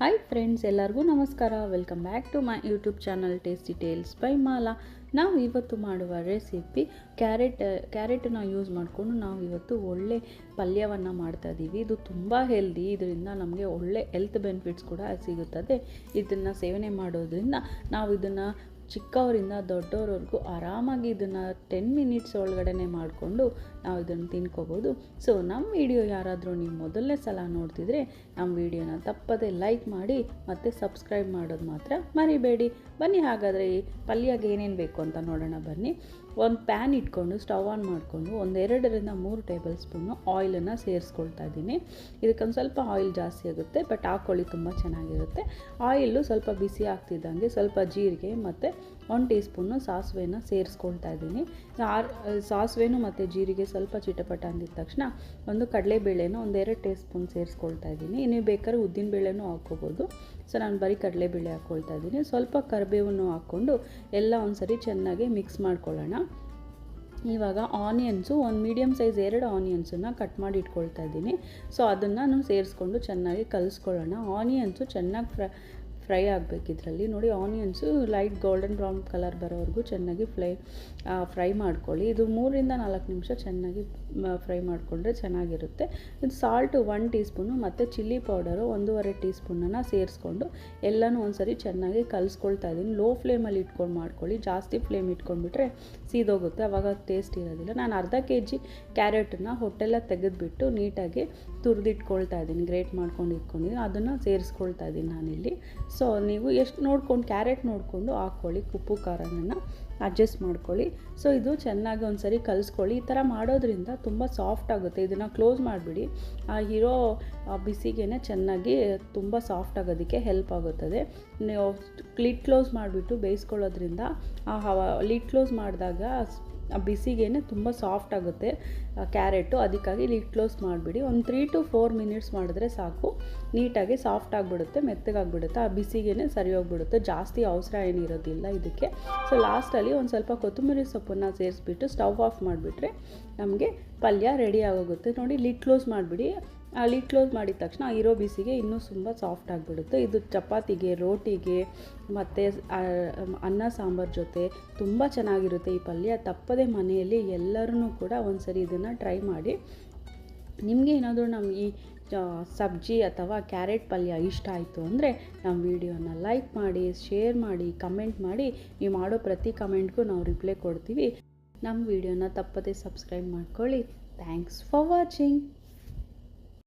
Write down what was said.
Hi friends ಎಲ್ಲರಿಗೂ ನಮಸ್ಕಾರ. Welcome back to my YouTube channel tasty tales by Mala ನಾವು ಇವತ್ತು ಮಾಡುವ ರೆಸಿಪಿ ಕ್ಯಾರೆಟ್ ಕ್ಯಾರೆಟನ್ನು ಯೂಸ್ ಮಾಡಿಕೊಂಡು ನಾವು ಇವತ್ತು ಒಳ್ಳೆ ಪಲ್ಯವನ್ನು ಮಾಡ್ತಾ ಇದ್ದೀವಿ ಇದು ತುಂಬ ಹೆಲ್ದಿ ಇದರಿಂದ ನಮಗೆ ಒಳ್ಳೆ ಹೆಲ್ತ್ ಬೆನಿಫಿಟ್ಸ್ ಕೂಡ ಸಿಗುತ್ತದೆ. ಇದನ್ನು ಸೇವನೆ ಮಾಡೋದ್ರಿಂದ ನಾವು ಇದನ್ನು ಚಿಕ್ಕವರಿಂದ ದೊಡ್ಡವರವರೆಗೂ ಆರಾಮಾಗಿ ಇದನ್ನು ಟೆನ್ ಮಿನಿಟ್ಸ್ ಒಳಗಡೆ ಮಾಡಿಕೊಂಡು ನಾವು ಇದನ್ನು ತಿನ್ಕೋಬೋದು. ಸೊ ನಮ್ಮ ವಿಡಿಯೋ ಯಾರಾದರೂ ನೀವು ಮೊದಲನೇ ಸಲ ನೋಡ್ತಿದ್ರೆ ನಮ್ಮ ವಿಡಿಯೋನ ತಪ್ಪದೆ ಲೈಕ್ ಮಾಡಿ ಮತ್ತು ಸಬ್ಸ್ಕ್ರೈಬ್ ಮಾಡೋದು ಮಾತ್ರ ಮರಿಬೇಡಿ. ಬನ್ನಿ ಹಾಗಾದರೆ ಈ ಪಲ್ಯಗೆ ಏನೇನು ಬೇಕು ಅಂತ ನೋಡೋಣ ಬನ್ನಿ. ಒಂದು ಪ್ಯಾನ್ ಇಟ್ಕೊಂಡು ಸ್ಟವ್ ಆನ್ ಮಾಡಿಕೊಂಡು ಒಂದೆರಡರಿಂದ ಮೂರು ಟೇಬಲ್ ಸ್ಪೂನು ಆಯಿಲನ್ನು ಸೇರಿಸ್ಕೊಳ್ತಾ ಇದ್ದೀನಿ. ಇದಕ್ಕೊಂದು ಸ್ವಲ್ಪ ಆಯಿಲ್ ಜಾಸ್ತಿ ಆಗುತ್ತೆ ಬಟ್ ಹಾಕೊಳ್ಳಿ ತುಂಬ ಚೆನ್ನಾಗಿರುತ್ತೆ. ಆಯಿಲು ಸ್ವಲ್ಪ ಬಿಸಿ ಆಗ್ತಿದ್ದಂಗೆ ಸ್ವಲ್ಪ ಜೀರಿಗೆ ಮತ್ತು ಒಂದು ಟೀ ಸ್ಪೂನು ಸಾಸಿವೆನ ಸೇರಿಸ್ಕೊಳ್ತಾ ಇದ್ದೀನಿ. ಆರು, ಸಾಸಿವೆನೂ ಮತ್ತು ಜೀರಿಗೆ ಸ್ವಲ್ಪ ಚಿಟಪಟ ಅಂದಿದ ತಕ್ಷಣ ಒಂದು ಕಡಲೆಬೇಳೆನ ಒಂದೆರಡು ಟೀ ಸ್ಪೂನ್ ಸೇರಿಸ್ಕೊಳ್ತಾ ಇದ್ದೀನಿ. ನೀವು ಬೇಕಾದ್ರೆ ಉದ್ದಿನಬೇಳೆನೂ ಹಾಕ್ಕೋಬೋದು. ಸೊ, ನಾನು ಬರೀ ಕಡಲೆಬೇಳೆ ಹಾಕ್ಕೊಳ್ತಾ ಇದ್ದೀನಿ. ಸ್ವಲ್ಪ ಕರಿಬೇವನ್ನು ಹಾಕ್ಕೊಂಡು ಎಲ್ಲ ಒಂದ್ಸರಿ ಚೆನ್ನಾಗಿ ಮಿಕ್ಸ್ ಮಾಡ್ಕೊಳ್ಳೋಣ. ಇವಾಗ ಆನಿಯನ್ಸು ಒಂದು ಮೀಡಿಯಮ್ ಸೈಜ್ ಎರಡು ಆನಿಯನ್ಸನ್ನು ಕಟ್ ಮಾಡಿ ಇಟ್ಕೊಳ್ತಾ ಇದ್ದೀನಿ. ಸೊ, ಅದನ್ನು ನಾನು ಸೇರಿಸ್ಕೊಂಡು ಚೆನ್ನಾಗಿ ಕಲಿಸ್ಕೊಳ್ಳೋಣ. ಆನಿಯನ್ಸು ಚೆನ್ನಾಗಿ ಫ್ರೈ ಫ್ರೈ ಆಗಬೇಕು ಇದರಲ್ಲಿ ನೋಡಿ, onions light golden brown colour ಬರೋವರೆಗೂ ಚೆನ್ನಾಗಿ ಫ್ಲೈ ಫ್ರೈ ಮಾಡ್ಕೊಳ್ಳಿ. ಇದು ಮೂರಿಂದ ನಾಲ್ಕು ನಿಮಿಷ ಚೆನ್ನಾಗಿ ಫ್ರೈ ಮಾಡಿಕೊಂಡ್ರೆ ಚೆನ್ನಾಗಿರುತ್ತೆ. ಇದು ಸಾಲ್ಟು ಒನ್ ಟೀ ಸ್ಪೂನು ಮತ್ತು ಚಿಲ್ಲಿ ಪೌಡರು ಒಂದೂವರೆ ಟೀ ಸ್ಪೂನನ್ನು ಸೇರಿಸ್ಕೊಂಡು ಎಲ್ಲನೂ ಒಂದ್ಸರಿ ಚೆನ್ನಾಗಿ ಕಲಿಸ್ಕೊಳ್ತಾ ಇದ್ದೀನಿ. ಲೋ ಫ್ಲೇಮಲ್ಲಿ ಇಟ್ಕೊಂಡು ಮಾಡ್ಕೊಳ್ಳಿ. ಜಾಸ್ತಿ ಫ್ಲೇಮ್ ಇಟ್ಕೊಂಡ್ಬಿಟ್ರೆ ಸೀದೋಗುತ್ತೆ. ಆವಾಗ ಟೇಸ್ಟ್ ಇರೋದಿಲ್ಲ. ನಾನು ಅರ್ಧ ಕೆ ಜಿ ಕ್ಯಾರೆಟನ್ನು ಹೊಟ್ಟೆಲ್ಲ ತೆಗೆದುಬಿಟ್ಟು ನೀಟಾಗಿ ತುರಿದಿಟ್ಕೊಳ್ತಾ ಇದ್ದೀನಿ. ಗ್ರೇಟ್ ಮಾಡ್ಕೊಂಡು ಇಟ್ಕೊಂಡಿದ್ದೀನಿ. ಅದನ್ನು ಸೇರಿಸ್ಕೊಳ್ತಾ ಇದ್ದೀನಿ ನಾನಿಲ್ಲಿ. ಸೊ ನೀವು ಎಷ್ಟು ನೋಡ್ಕೊಂಡು ಕ್ಯಾರೆಟ್ ನೋಡಿಕೊಂಡು ಹಾಕ್ಕೊಳ್ಳಿ ಉಪ್ಪು ಖಾರನ ಅಡ್ಜಸ್ಟ್ ಮಾಡ್ಕೊಳ್ಳಿ. ಸೊ ಇದು ಚೆನ್ನಾಗಿ ಒಂದು ಸರಿ ಕಲಿಸ್ಕೊಳ್ಳಿ. ಈ ಥರ ಮಾಡೋದ್ರಿಂದ ತುಂಬ ಸಾಫ್ಟ್ ಆಗುತ್ತೆ. ಇದನ್ನು ಕ್ಲೋಸ್ ಮಾಡಿಬಿಡಿ. ಆ ಇರೋ ಬಿಸಿಗೆ ಚೆನ್ನಾಗಿ ತುಂಬ ಸಾಫ್ಟ್ ಆಗೋದಕ್ಕೆ ಹೆಲ್ಪ್ ಆಗುತ್ತದೆ. ನೀವು ಲಿಡ್ ಕ್ಲೋಸ್ ಮಾಡಿಬಿಟ್ಟು ಬೇಯಿಸ್ಕೊಳ್ಳೋದ್ರಿಂದ ಆ ಲಿಡ್ ಕ್ಲೋಸ್ ಮಾಡಿದಾಗ ಬಿಸಿಗೆ ತುಂಬ ಸಾಫ್ಟ್ ಆಗುತ್ತೆ ಕ್ಯಾರೆಟು. ಅದಕ್ಕಾಗಿ ಲಿಡ್ ಕ್ಲೋಸ್ ಮಾಡಿಬಿಡಿ. ಒಂದು ತ್ರೀ ಟು ಫೋರ್ ಮಿನಿಟ್ಸ್ ಮಾಡಿದ್ರೆ ಸಾಕು. ನೀಟಾಗಿ ಸಾಫ್ಟ್ ಆಗಿಬಿಡುತ್ತೆ, ಮೆತ್ತಗಾಗ್ಬಿಡುತ್ತೆ. ಆ ಬಿಸಿಗೆ ಸರಿ ಹೋಗ್ಬಿಡುತ್ತೆ. ಜಾಸ್ತಿ ಅವಸರ ಏನಿರೋದಿಲ್ಲ ಇದಕ್ಕೆ. ಸೊ ಲಾಸ್ಟಲ್ಲಿ ಒಂದು ಸ್ವಲ್ಪ ಕೊತ್ತಂಬರಿ ಸೊಪ್ಪನ್ನು ಸೇರಿಸ್ಬಿಟ್ಟು ಸ್ಟವ್ ಆಫ್ ಮಾಡಿಬಿಟ್ರೆ ನಮಗೆ ಪಲ್ಯ ರೆಡಿ ಆಗೋಗುತ್ತೆ. ನೋಡಿ ಲಿಡ್ ಕ್ಲೋಸ್ ಮಾಡಿಬಿಡಿ. ಲಿಡ್ ಕ್ಲೋಸ್ ಮಾಡಿದ ತಕ್ಷಣ ಇರೋ ಬಿಸಿಗೆ ಇನ್ನೂ ತುಂಬ ಸಾಫ್ಟ್ ಆಗಿಬಿಡುತ್ತೆ. ಇದು ಚಪಾತಿಗೆ, ರೋಟಿಗೆ ಮತ್ತು ಅನ್ನ, ಸಾಂಬಾರು ಜೊತೆ ತುಂಬ ಚೆನ್ನಾಗಿರುತ್ತೆ ಈ ಪಲ್ಯ. ತಪ್ಪದೆ ಮನೆಯಲ್ಲಿ ಎಲ್ಲರೂ ಕೂಡ ಒಂದ್ಸರಿ ಇದನ್ನು ಟ್ರೈ ಮಾಡಿ. ನಿಮಗೆ ಏನಾದರೂ ನಮ್ಮ ಈ ಸಬ್ಜಿ ಅಥವಾ ಕ್ಯಾರೆಟ್ ಪಲ್ಯ ಇಷ್ಟ ಆಯಿತು ಅಂದರೆ ನಮ್ಮ ವಿಡಿಯೋನ ಲೈಕ್ ಮಾಡಿ ಶೇರ್ ಮಾಡಿ ಕಮೆಂಟ್ ಮಾಡಿ. ನೀವು ಮಾಡೋ ಪ್ರತಿ ಕಮೆಂಟ್ಗೂ ನಾವು ರಿಪ್ಲೈ ಕೊಡ್ತೀವಿ. ನಮ್ಮ ವಿಡಿಯೋನ ತಪ್ಪದೆ ಸಬ್ಸ್ಕ್ರೈಬ್ ಮಾಡ್ಕೊಳ್ಳಿ. Thanks for watching